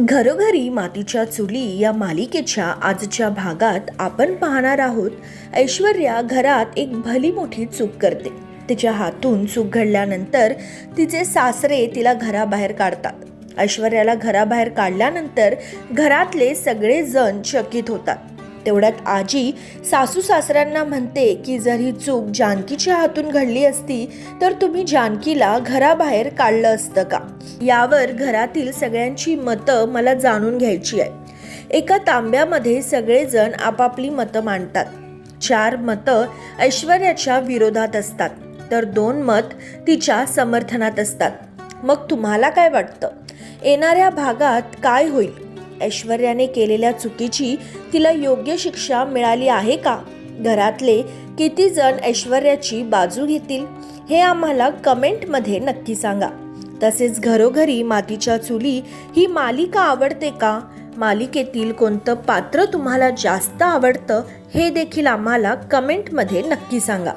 घरोघरी मातीच्या चुली या मालिकेच्या आजच्या भागात आपण पाहणार आहोत. ऐश्वर्या घरात एक भली मोठी चूक करते. तिच्या हातून चूक घडल्यानंतर तिचे सासरे तिला घराबाहेर काढतात. ऐश्वर्याला घराबाहेर काढल्यानंतर घरातले सगळे जण चकित होतात. तेवढ्यात आजी सासू सासऱ्यांना म्हणते की जर ही चूक जानकीच्या हातून घडली असती तर तुम्ही जानकीला घराबाहेर काढलं असतं का? यावर घरातील सगळ्यांची मतं मला जाणून घ्यायची आहे. एका तांब्यामध्ये सगळेजण आपापली मतं मांडतात. चार मतं ऐश्वर्याच्या विरोधात असतात तर दोन मत तिच्या समर्थनात असतात. मग तुम्हाला काय वाटतं? येणाऱ्या भागात काय होईल? ऐश्वर्याने केलेल्या चुकीची तिला योग्य शिक्षा मिळाली आहे का? घरातले किती जण ऐश्वर्याची बाजू घेतील? हे आम्हाला कमेंटमध्ये नक्की सांगा. तसेच घरोघरी मातीच्या चुली ही मालिका आवडते का? मालिकेतील कोणतं पात्र तुम्हाला जास्त आवडतं हे देखील आम्हाला कमेंटमध्ये नक्की सांगा.